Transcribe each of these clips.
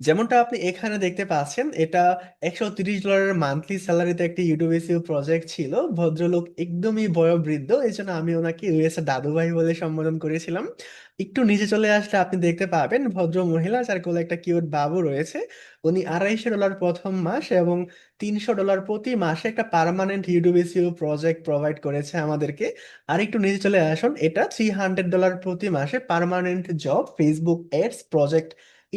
যেমনটা আপনি এখানে দেখতে পাচ্ছেন, এটা একশো তিরিশ ডলারের মান্থলি স্যালারিতে একটি ইউটিউব এসিও প্রজেক্ট ছিল। ভদ্রলোক একদমই বয়োবৃদ্ধ এই জন্য আমি ওনাকে ইউএস দাদু ভাই বলে সম্বোধন করেছিলাম। একটু নিচে চলে আসলে আপনি দেখতে পাবেন, ভদ্র মহিলা যার কোলে একটা কিউট বাবু রয়েছে, উনি আড়াইশো ডলার প্রথম মাস এবং তিনশো ডলার প্রতি মাসে একটা permanent YouTube SEO project provide করেছে আমাদেরকে। আর একটু নিচে চলে আসুন, এটা থ্রি হান্ড্রেড ডলার প্রতি মাসে permanent job Facebook ads project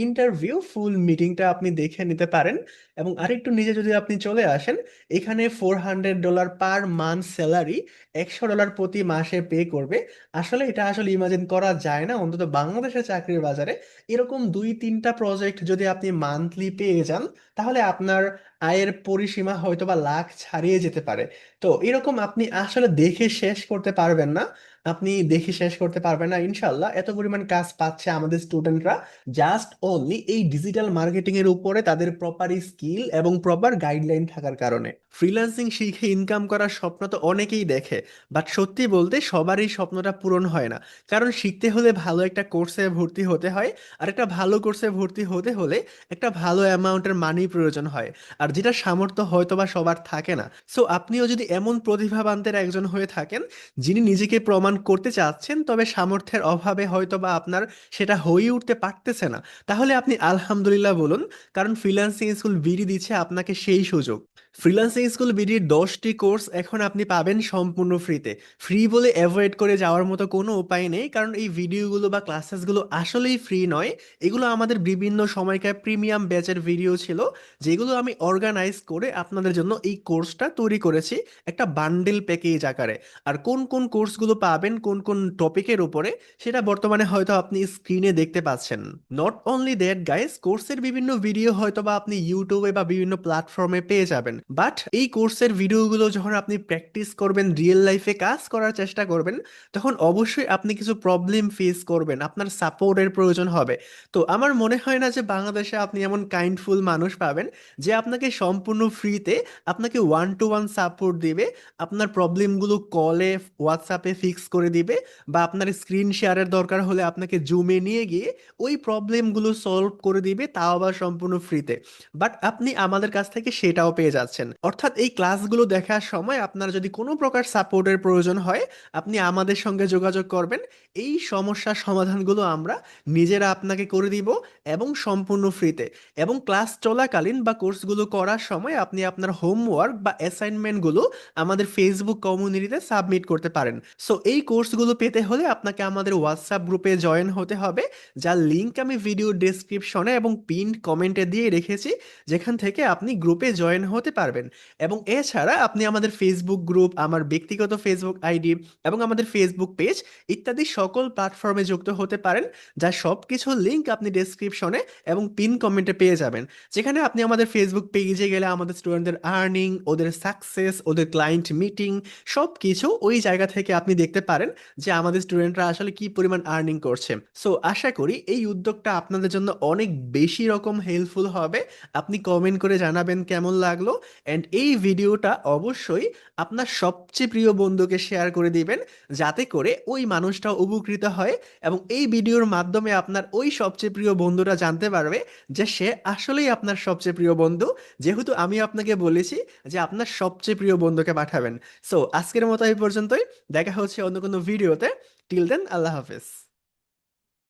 interview full মিটিংটা আপনি দেখে নিতে পারেন। এবং আরেকটু নিজে যদি আপনি চলে আসেন, এখানে four hundred dollar per month salary একশো ডলার প্রতি মাসে পে করবে। আসলে এটা আসলে ইমাজিন করা যায় না, অন্তত বাংলাদেশের চাকরির বাজারে। এরকম দুই, তিনটা প্রজেক্ট যদি আপনি মান্থলি পেয়ে যান, তাহলে আপনার আয়ের পরিসীমা হয়তো বা লাখ ছাড়িয়ে যেতে পারে। তো এরকম আপনি আসলে দেখে শেষ করতে পারবেন না। আপনি দেখে শেষ করতে পারবেন না ইনশাল্লাহ এত পরিমাণ কাজ পাচ্ছে আমাদের স্টুডেন্টরা জাস্ট অনলি এই ডিজিটাল মার্কেটিং এর উপরে তাদের প্রপার স্কিল এবং প্রপার গাইডলাইন থাকার কারণে। ফ্রিল্যান্সিং শিখে ইনকাম করার স্বপ্ন তো অনেকেই দেখে বাট সত্যি বলতে সবারই স্বপ্নটা পূরণ হয় না। কারণ শিখতে হলে ভালো একটা কোর্সে ভর্তি হতে হয়, আর একটা ভালো কোর্সে ভর্তি হতে হলে একটা ভালো অ্যামাউন্টের মানি প্রয়োজন হয়, আর যেটা সামর্থ্য হয়তো বা সবার থাকে না। সো আপনিও যদি এমন প্রতিভাবানদের একজন হয়ে থাকেন, যিনি নিজেকে প্রমাণ করতে চাচ্ছেন, তবে সামর্থ্যের অভাবে হয়তো বা আপনার সেটা হয়ে উঠতে পারতেছে না। তাহলে আপনি আলহামদুলিল্লাহ বলুন, কারণ ফ্রিল্যান্সিং স্কুল বিডি দিচ্ছে আপনাকে সেই সুযোগ। ফ্রিল্যান্সিং স্কুল বিডির দশটি কোর্স এখন আপনি পাবেন সম্পূর্ণ ফ্রিতে ফ্রি বলে অ্যাভয়েড করে যাওয়ার মতো কোনো উপায় নেই, কারণ এই ভিডিওগুলো বা ক্লাসেসগুলো আসলেই ফ্রি নয়। এগুলো আমাদের বিভিন্ন সময়কার প্রিমিয়াম ব্যাচের ভিডিও ছিল, যেগুলো আমি অর্গানাইজ করে আপনাদের জন্য এই কোর্সটা তৈরি করেছি একটা বান্ডেল প্যাকেজ আকারে। আর কোন কোন কোর্সগুলো পাবেন, কোন কোন টপিকের উপরে, সেটা বর্তমানে হয়তো আপনি স্ক্রিনে দেখতে পাচ্ছেন। নট অনলি দ্যাট গাইস কোর্সের বিভিন্ন ভিডিও হয়তো বা আপনি ইউটিউবে বা বিভিন্ন প্ল্যাটফর্মে পেয়ে যাবেন। বাট এই কোর্সের ভিডিওগুলো যখন আপনি প্র্যাকটিস করবেন রিয়েল লাইফে কাজ করার চেষ্টা করবেন, তখন অবশ্যই আপনি কিছু প্রবলেম ফেস করবেন। আপনার সাপোর্টের প্রয়োজন হবে। তো আমার মনে হয় না যে বাংলাদেশে আপনি এমন কাইন্ডফুল মানুষ পাবেন যে আপনাকে সম্পূর্ণ ফ্রিতে আপনাকে ওয়ান টু ওয়ান সাপোর্ট দিবে, আপনার প্রবলেমগুলো কলে হোয়াটসঅ্যাপে ফিক্স করে দিবে বা আপনার স্ক্রিন শেয়ারের দরকার হলে আপনাকে জুমে নিয়ে গিয়ে ওই প্রবলেমগুলো সলভ করে দিবে, তাও আবার সম্পূর্ণ ফ্রিতে বাট আপনি আমাদের কাছ থেকে সেটাও পেয়ে যাচ্ছেন। অর্থাৎ এই ক্লাসগুলো দেখার সময় আপনার যদি কোনো প্রকার সাপোর্টের প্রয়োজন হয়, আপনি আমাদের সঙ্গে যোগাযোগ করবেন। এই সমস্যার সমাধানগুলো আমরা নিজেরা আপনাকে করে দিব এবং সম্পূর্ণ ফ্রিতে। এবং ক্লাস চলাকালীন বা কোর্সগুলো করার সময় আপনি আপনার হোমওয়ার্ক বা অ্যাসাইনমেন্টগুলো আমাদের ফেসবুক কমিউনিটিতে সাবমিট করতে পারেন। সো এই কোর্সগুলো পেতে হলে আপনাকে আমাদের হোয়াটসঅ্যাপ গ্রুপে জয়েন হতে হবে। যার লিঙ্ক আমি ভিডিও ডেসক্রিপশনে এবং পিন কমেন্টে দিয়ে রেখেছি। যেখান থেকে আপনি গ্রুপে জয়েন হতে পারবেন। এবং এছাড়া আপনি আমাদের ফেসবুক গ্রুপ আমার ব্যক্তিগত ফেসবুক আইডি এবং আমাদের ফেসবুক পেজ ইত্যাদি সকল প্ল্যাটফর্মে যুক্ত হতে পারেন, যা সব কিছু লিঙ্ক আপনি ডেসক্রিপশনে এবং পিন কমেন্টে পেয়ে যাবেন। যেখানে আপনি আমাদের ফেসবুক পেজে গেলে আমাদের স্টুডেন্টদের আর্নিং ওদের সাকসেস ওদের ক্লায়েন্ট মিটিং সব কিছু ওই জায়গা থেকে আপনি দেখতে পারেন যে আমাদের স্টুডেন্টরা আসলে কি পরিমাণ আর্নিং করছে। সো আশা করি এই উদ্যোগটা আপনাদের জন্য অনেক বেশি রকম হেল্পফুল হবে। আপনি কমেন্ট করে জানাবেন কেমন লাগল। অ্যান্ড এই ভিডিওটা অবশ্যই আপনার সবচেয়ে প্রিয় বন্ধুকে শেয়ার করে দিবেন, যাতে করে ওই মানুষটা উপকৃত হয় এবং এই ভিডিওর মাধ্যমে আপনার ওই সবচেয়ে প্রিয় বন্ধুটা জানতে পারবে যে সে আসলেই আপনার সবচেয়ে প্রিয় বন্ধু। যেহেতু আমি আপনাকে বলেছি যে আপনার সবচেয়ে প্রিয় বন্ধুকে পাঠাবেন। সো আজকের মতো এই পর্যন্তই। দেখা হচ্ছে অন্য কোনো ভিডিওতে। টিল দেন আল্লাহ হাফেজ।